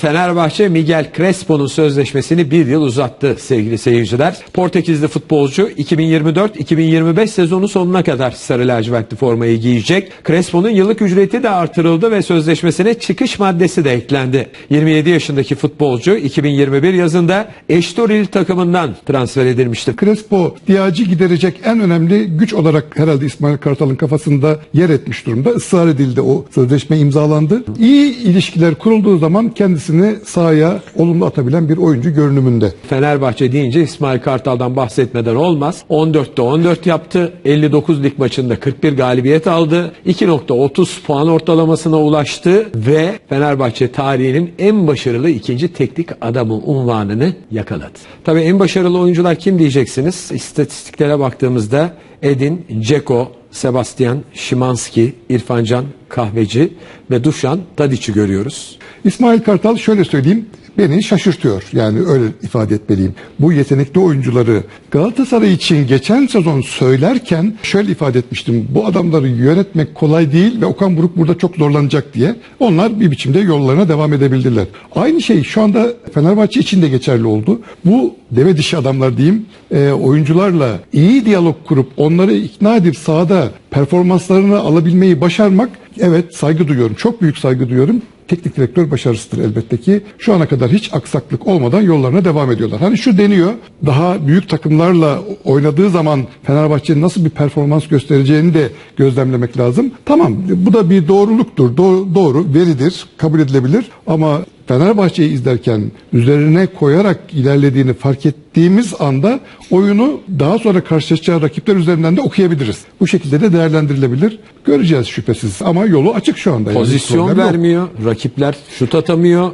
Fenerbahçe Miguel Crespo'nun sözleşmesini bir yıl uzattı sevgili seyirciler. Portekizli futbolcu 2024-2025 sezonu sonuna kadar sarı lacivertli formayı giyecek. Crespo'nun yıllık ücreti de artırıldı ve sözleşmesine çıkış maddesi de eklendi. 27 yaşındaki futbolcu 2021 yazında Estoril takımından transfer edilmişti. Crespo ihtiyacı giderecek en önemli güç olarak herhalde İsmail Kartal'ın kafasında yer etmiş durumda. Israr edildi o sözleşme imzalandı. İyi ilişkiler kurulduğu zaman kendisini sahaya olumlu atabilen bir oyuncu görünümünde. Fenerbahçe deyince İsmail Kartal'dan bahsetmeden olmaz. 14'te 14 yaptı. 59 lig maçında 41 galibiyet aldı. 2.30 puan ortalamasına ulaştı ve Fenerbahçe tarihinin en başarılı ikinci teknik adamı unvanını yakaladı. Tabii en başarılı oyuncular kim diyeceksiniz? İstatistiklere baktığımızda Edin, Ceko, Sebastian, Şimanski, İrfancan, Kahveci ve Duşan Tadic'i görüyoruz. İsmail Kartal şöyle söyleyeyim beni şaşırtıyor. Yani öyle ifade etmeliyim. Bu yetenekli oyuncuları Galatasaray için geçen sezon söylerken şöyle ifade etmiştim. Bu adamları yönetmek kolay değil ve Okan Buruk burada çok zorlanacak diye. Onlar bir biçimde yollarına devam edebildiler. Aynı şey şu anda Fenerbahçe için de geçerli oldu. Bu deve dişi adamlar diyeyim e, oyuncularla iyi diyalog kurup onları ikna edip sahada performanslarını alabilmeyi başarmak evet saygı duyuyorum. Çok büyük saygı duyuyorum teknik direktör başarısıdır elbette ki. Şu ana kadar hiç aksaklık olmadan yollarına devam ediyorlar. Hani şu deniyor, daha büyük takımlarla oynadığı zaman Fenerbahçe'nin nasıl bir performans göstereceğini de gözlemlemek lazım. Tamam, bu da bir doğruluktur, Do- doğru, veridir, kabul edilebilir ama Fenerbahçe'yi izlerken üzerine koyarak ilerlediğini fark ettiğimiz anda oyunu daha sonra karşılaşacağı rakipler üzerinden de okuyabiliriz. Bu şekilde de değerlendirilebilir. Göreceğiz şüphesiz ama yolu açık şu anda. Yani Pozisyon yok. vermiyor, rakipler şut atamıyor.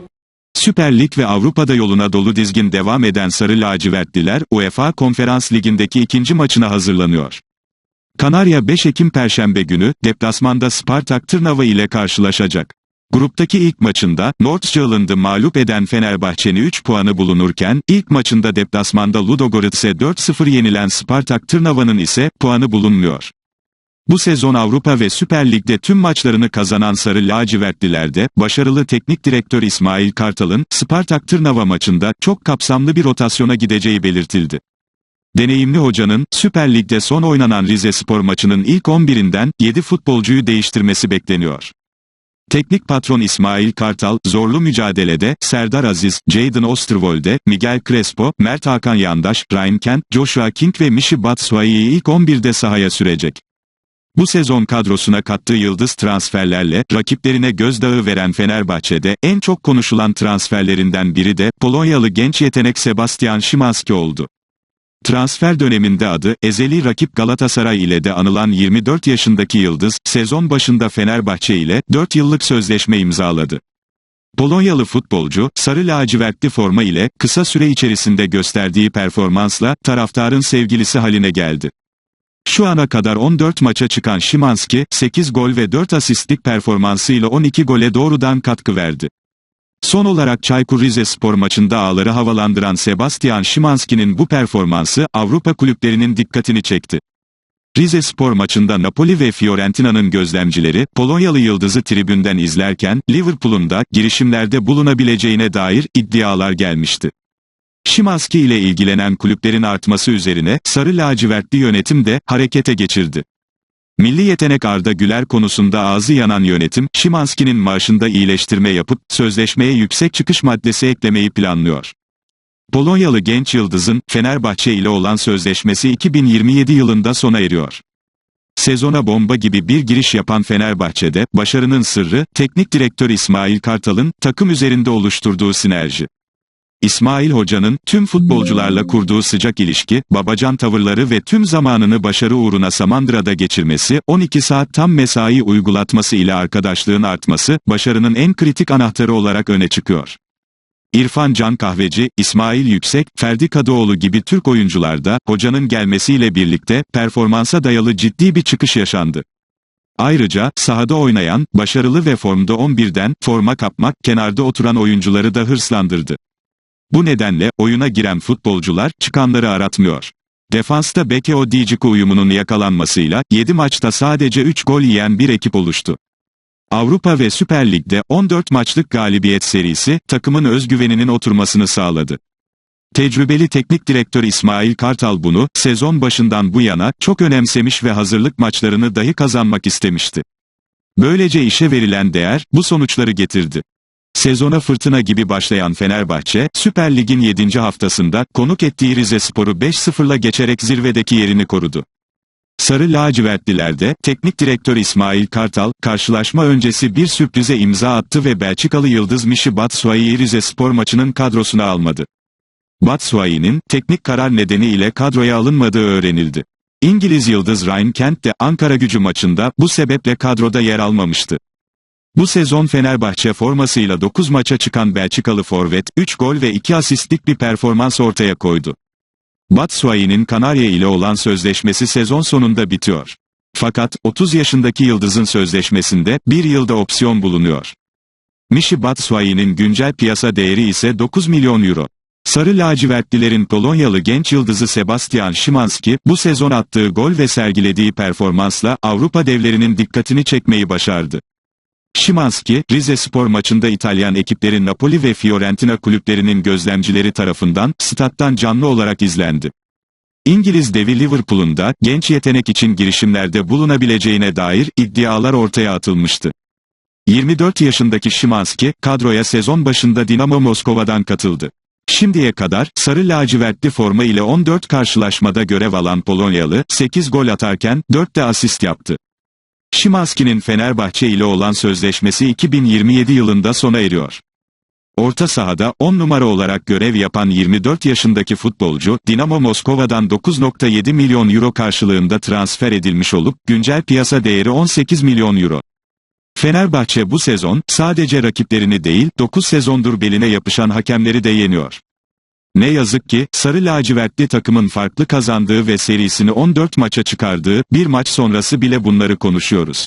Süper Lig ve Avrupa'da yoluna dolu dizgin devam eden Sarı Lacivertliler UEFA Konferans Ligi'ndeki ikinci maçına hazırlanıyor. Kanarya 5 Ekim Perşembe günü deplasmanda Spartak Tırnava ile karşılaşacak. Gruptaki ilk maçında Nordsjælland'ı mağlup eden Fenerbahçe'nin 3 puanı bulunurken ilk maçında deplasmanda Ludogorets'e 4-0 yenilen Spartak Tırnava'nın ise puanı bulunmuyor. Bu sezon Avrupa ve Süper Lig'de tüm maçlarını kazanan Sarı Lacivertlilerde, başarılı teknik direktör İsmail Kartal'ın, Spartak Tırnava maçında çok kapsamlı bir rotasyona gideceği belirtildi. Deneyimli hocanın, Süper Lig'de son oynanan Rize Spor maçının ilk 11'inden 7 futbolcuyu değiştirmesi bekleniyor. Teknik patron İsmail Kartal, zorlu mücadelede, Serdar Aziz, Jadon Osterwolde, Miguel Crespo, Mert Hakan Yandaş, Ryan Kent, Joshua King ve Michi Batshuayi'yi ilk 11'de sahaya sürecek. Bu sezon kadrosuna kattığı yıldız transferlerle rakiplerine gözdağı veren Fenerbahçe'de en çok konuşulan transferlerinden biri de Polonyalı genç yetenek Sebastian Szymanski oldu. Transfer döneminde adı ezeli rakip Galatasaray ile de anılan 24 yaşındaki yıldız sezon başında Fenerbahçe ile 4 yıllık sözleşme imzaladı. Polonyalı futbolcu, sarı lacivertli forma ile kısa süre içerisinde gösterdiği performansla taraftarın sevgilisi haline geldi. Şu ana kadar 14 maça çıkan Szymanski, 8 gol ve 4 asistlik performansıyla 12 gole doğrudan katkı verdi. Son olarak Çaykur Rizespor maçında ağları havalandıran Sebastian Szymanski'nin bu performansı Avrupa kulüplerinin dikkatini çekti. Rizespor maçında Napoli ve Fiorentina'nın gözlemcileri, Polonyalı yıldızı tribünden izlerken, Liverpool'un da girişimlerde bulunabileceğine dair iddialar gelmişti. Szymanski ile ilgilenen kulüplerin artması üzerine, sarı lacivertli yönetim de harekete geçirdi. Milli yetenek Arda Güler konusunda ağzı yanan yönetim, Szymanski'nin maaşında iyileştirme yapıp, sözleşmeye yüksek çıkış maddesi eklemeyi planlıyor. Polonyalı genç yıldızın, Fenerbahçe ile olan sözleşmesi 2027 yılında sona eriyor. Sezona bomba gibi bir giriş yapan Fenerbahçe'de, başarının sırrı, teknik direktör İsmail Kartal'ın, takım üzerinde oluşturduğu sinerji. İsmail Hoca'nın tüm futbolcularla kurduğu sıcak ilişki, babacan tavırları ve tüm zamanını başarı uğruna Samandıra'da geçirmesi, 12 saat tam mesai uygulatması ile arkadaşlığın artması, başarının en kritik anahtarı olarak öne çıkıyor. İrfan Can Kahveci, İsmail Yüksek, Ferdi Kadıoğlu gibi Türk oyuncularda, hocanın gelmesiyle birlikte, performansa dayalı ciddi bir çıkış yaşandı. Ayrıca, sahada oynayan, başarılı ve formda 11'den, forma kapmak, kenarda oturan oyuncuları da hırslandırdı. Bu nedenle, oyuna giren futbolcular, çıkanları aratmıyor. Defansta Bekeo Diciku uyumunun yakalanmasıyla, 7 maçta sadece 3 gol yiyen bir ekip oluştu. Avrupa ve Süper Lig'de 14 maçlık galibiyet serisi, takımın özgüveninin oturmasını sağladı. Tecrübeli teknik direktör İsmail Kartal bunu, sezon başından bu yana, çok önemsemiş ve hazırlık maçlarını dahi kazanmak istemişti. Böylece işe verilen değer, bu sonuçları getirdi. Sezona fırtına gibi başlayan Fenerbahçe, Süper Lig'in 7. haftasında, konuk ettiği Rize Spor'u 5-0'la geçerek zirvedeki yerini korudu. Sarı lacivertlilerde, teknik direktör İsmail Kartal, karşılaşma öncesi bir sürprize imza attı ve Belçikalı yıldız Mişi Batshuayi'yi Rize Spor maçının kadrosuna almadı. Batshuayi'nin, teknik karar nedeniyle kadroya alınmadığı öğrenildi. İngiliz yıldız Ryan Kent de Ankara gücü maçında bu sebeple kadroda yer almamıştı. Bu sezon Fenerbahçe formasıyla 9 maça çıkan Belçikalı forvet, 3 gol ve 2 asistlik bir performans ortaya koydu. Batshuayi'nin Kanarya ile olan sözleşmesi sezon sonunda bitiyor. Fakat, 30 yaşındaki yıldızın sözleşmesinde, bir yılda opsiyon bulunuyor. Mişi Batshuayi'nin güncel piyasa değeri ise 9 milyon euro. Sarı lacivertlilerin Polonyalı genç yıldızı Sebastian Szymanski, bu sezon attığı gol ve sergilediği performansla Avrupa devlerinin dikkatini çekmeyi başardı. Szymanski, Rize Spor maçında İtalyan ekipleri Napoli ve Fiorentina kulüplerinin gözlemcileri tarafından, stat'tan canlı olarak izlendi. İngiliz devi Liverpool'un da, genç yetenek için girişimlerde bulunabileceğine dair iddialar ortaya atılmıştı. 24 yaşındaki Szymanski, kadroya sezon başında Dinamo Moskova'dan katıldı. Şimdiye kadar, sarı lacivertli forma ile 14 karşılaşmada görev alan Polonyalı, 8 gol atarken, 4 de asist yaptı. Szymanski'nin Fenerbahçe ile olan sözleşmesi 2027 yılında sona eriyor. Orta sahada 10 numara olarak görev yapan 24 yaşındaki futbolcu, Dinamo Moskova'dan 9.7 milyon euro karşılığında transfer edilmiş olup, güncel piyasa değeri 18 milyon euro. Fenerbahçe bu sezon, sadece rakiplerini değil, 9 sezondur beline yapışan hakemleri de yeniyor. Ne yazık ki, sarı lacivertli takımın farklı kazandığı ve serisini 14 maça çıkardığı, bir maç sonrası bile bunları konuşuyoruz.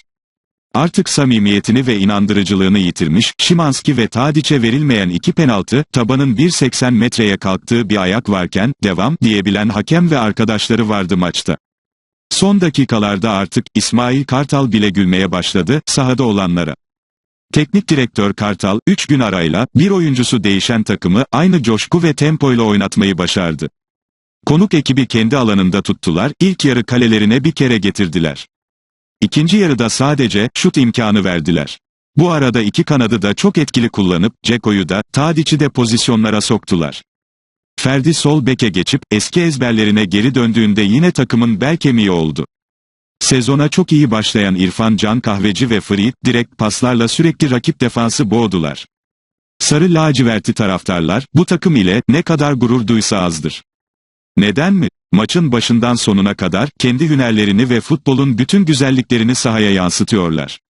Artık samimiyetini ve inandırıcılığını yitirmiş, Şimanski ve Tadiç'e verilmeyen iki penaltı, tabanın 1.80 metreye kalktığı bir ayak varken, devam, diyebilen hakem ve arkadaşları vardı maçta. Son dakikalarda artık, İsmail Kartal bile gülmeye başladı, sahada olanlara. Teknik direktör Kartal, 3 gün arayla, bir oyuncusu değişen takımı, aynı coşku ve tempoyla oynatmayı başardı. Konuk ekibi kendi alanında tuttular, ilk yarı kalelerine bir kere getirdiler. İkinci yarıda sadece, şut imkanı verdiler. Bu arada iki kanadı da çok etkili kullanıp, Ceko'yu da, Tadiç'i de pozisyonlara soktular. Ferdi sol beke geçip, eski ezberlerine geri döndüğünde yine takımın bel kemiği oldu. Sezona çok iyi başlayan İrfan Can Kahveci ve Frit, direkt paslarla sürekli rakip defansı boğdular. Sarı laciverti taraftarlar, bu takım ile, ne kadar gurur duysa azdır. Neden mi? Maçın başından sonuna kadar, kendi hünerlerini ve futbolun bütün güzelliklerini sahaya yansıtıyorlar.